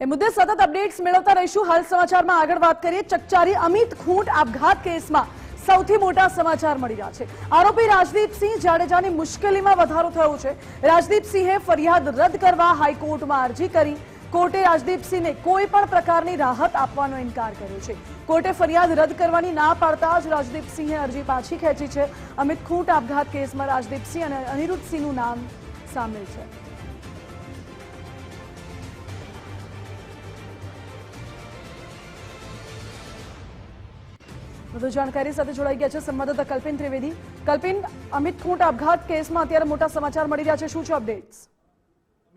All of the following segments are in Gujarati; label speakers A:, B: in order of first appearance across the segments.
A: એ મુદ્દે સતત અપડેટ્સ મેળવતા રહીશું. હાલ સમાચારમાં આગળ વાત કરીએ. ચકચારી અમિત ખૂંટ આપઘાત કેસમાં સૌથી મોટા સમાચાર મળી રહ્યા છે. આરોપી રાજદીપસિંહ જાડેજાની મુશ્કેલીમાં વધારો થયો છે. રાજદીપસિંહે ફરિયાદ રદ કરવા હાઈકોર્ટમાં અરજી કરી. કોર્ટે રાજદીપસિંહને કોઈ પણ પ્રકારની રાહત આપવાનો ઇનકાર કર્યો છે. કોર્ટે ફરિયાદ રદ કરવાની ના પાડતા જ રાજદીપસિંહે અરજી પાછી ખેંચી છે. અમિત ખૂંટ આપઘાત કેસમાં રાજદીપસિંહ અને અનિરુદ્ધસિંહનું નામ સામેલ છે. વધુ જાણકારી સાથે જોડાઈ ગયા છે સંવાદદાતા કલ્પિન ત્રિવેદી. કલ્પિન, અમિત ખૂંટ આપઘાત કેસમાં અત્યારે મોટા સમાચાર મળી રહ્યા છે. શું છે અપડેટ્સ?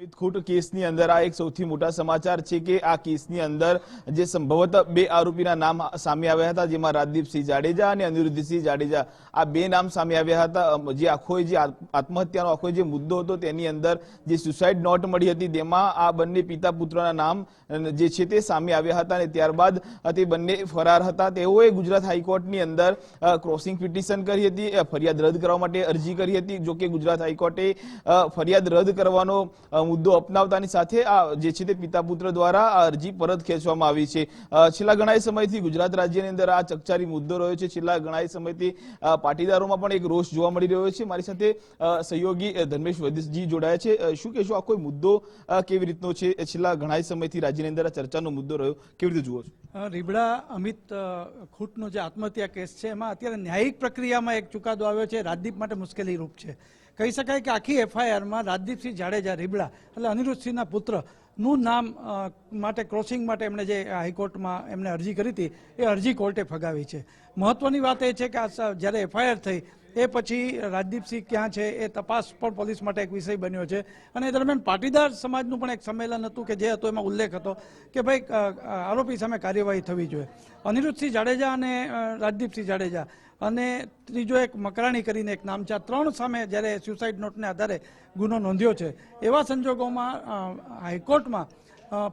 B: ખૂટ કેસની અંદર આ એક સૌથી મોટા સમાચાર છે કે આ કેસની અંદર જે સંભવત બે આરોપીના નામ સામે આવ્યા હતા, જેમાં રાજદીપસિંહ જાડેજા અને અનિરુદ્ધસિંહ જાડેજા. આ બે નામ સામે આવ્યા હતા. જે આખો જે આત્મહત્યાનો આખો જે મુદ્દો હતો, તેની અંદર જે સુસાઇડ નોટ મળી હતી, તેમાં આ બંને પિતા પુત્રના નામ જે છે તે સામે આવ્યા હતા અને ત્યારબાદ તે બંને ફરાર હતા. તેઓએ ગુજરાત હાઈકોર્ટની અંદર ક્રોસિંગ પિટિશન કરી હતી ફરિયાદ રદ કરવા માટે અરજી કરી હતી. જોકે ગુજરાત હાઈકોર્ટે ફરિયાદ રદ કરવાનો મુદ્દો અપનાવતાની સાથે આ જે છે તે પિતા પુત્ર દ્વારા આ અરજી પરત ખેંચવામાં આવી છે. છેલ્લા ઘણા સમયથી ગુજરાત રાજ્યની અંદર આ ચકચારી મુદ્દો રહ્યો છે. છેલ્લા ઘણા સમયથી પાટીદારોમાં પણ એક રોષ જોવા મળી રહ્યો છે. મારી સાથે સહયોગી ધર્મેશ વૈદ્યજી જોડાયા છે. શું કહેશો? આ કોઈ મુદ્દો કેવી રીતનો છે? છેલ્લા ઘણા સમયથી રાજ્યની અંદર આ ચર્ચાનો મુદ્દો રહ્યો. કેવી રીતે જુઓ છો?
C: રીબડા અમિત ખૂટનો જે આત્મહત્યા કેસ છે, એમાં અત્યારે ન્યાયિક પ્રક્રિયામાં એક ચુકાદો આવ્યો છે. રાજદીપ માટે મુશ્કેલી રૂપ છે. કહી શકાય કે આખી એફઆઈઆરમાં રાજદીપસિંહ જાડેજા રીબડા એટલે અનિરુદ્ધસિંહના પુત્રનું નામ માટે ક્રોસિંગ માટે એમણે જે હાઈકોર્ટમાં એમણે અરજી કરી હતી, એ અરજી કોર્ટે ફગાવી છે. મહત્વની વાત એ છે કે આ જ્યારે એફઆઈઆર થઈ, એ પછી રાજદીપસિંહ ક્યાં છે, એ તપાસ પણ પોલીસ માટે એક વિષય બન્યો છે. અને એ દરમિયાન પાટીદાર સમાજનું પણ એક સંમેલન હતું કે જે હતો એમાં ઉલ્લેખ હતો કે ભાઈ આરોપી સામે કાર્યવાહી થવી જોઈએ. અનિરુદ્ધસિંહ જાડેજા અને રાજદીપસિંહ જાડેજા અને ત્રીજો એક મકરાણી કરીને એક નામ આ ત્રણ સામે જ્યારે સ્યુસાઇડ નોટને આધારે ગુનો નોંધ્યો છે, એવા સંજોગોમાં હાઈકોર્ટમાં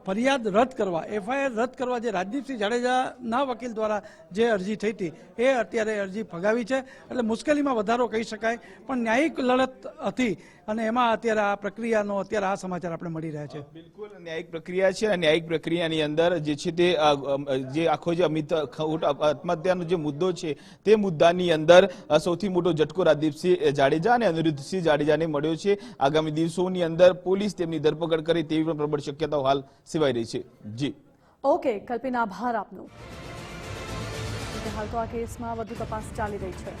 C: ફરિયાદ રદ કરવા, એફઆઈઆર રદ કરવા જે રાજદીપસિંહ જાડેજાના વકીલ દ્વારા જે અરજી થઈ હતી, એ અત્યારે અરજી ફગાવી છે. એટલે મુશ્કેલીમાં વધારો કહી શકાય, પણ ન્યાયિક લડત હતી. અને એમાં અત્યારે આ પ્રક્રિયાનો અત્યારે આ સમાચાર આપણે મળી રહ્યા છે.
B: બિલકુલ. ન્યાયિક પ્રક્રિયા છે અને ન્યાયિક પ્રક્રિયાની અંદર જે છે તે જે આખો જે અમિત ખોટ આત્મહત્યાનો જે મુદ્દો છે તે મુદ્દાની અંદર સૌથી મોટો ઝટકો રાજદીપસિંહ જાડેજા અને અનિરુદ્ધસિંહ જાડેજાને મળ્યો છે. આગામી દિવસોની અંદર પોલીસ તેમની ધરપકડ કરે તેવી પણ પ્રબળ શક્યતાઓ હાલ સેવાઈ રહી છે. જી.
A: ઓકે કલ્પિન આભાર આપનો. હાલ તો આ કેસમાં વધુ તપાસ ચાલી રહી છે.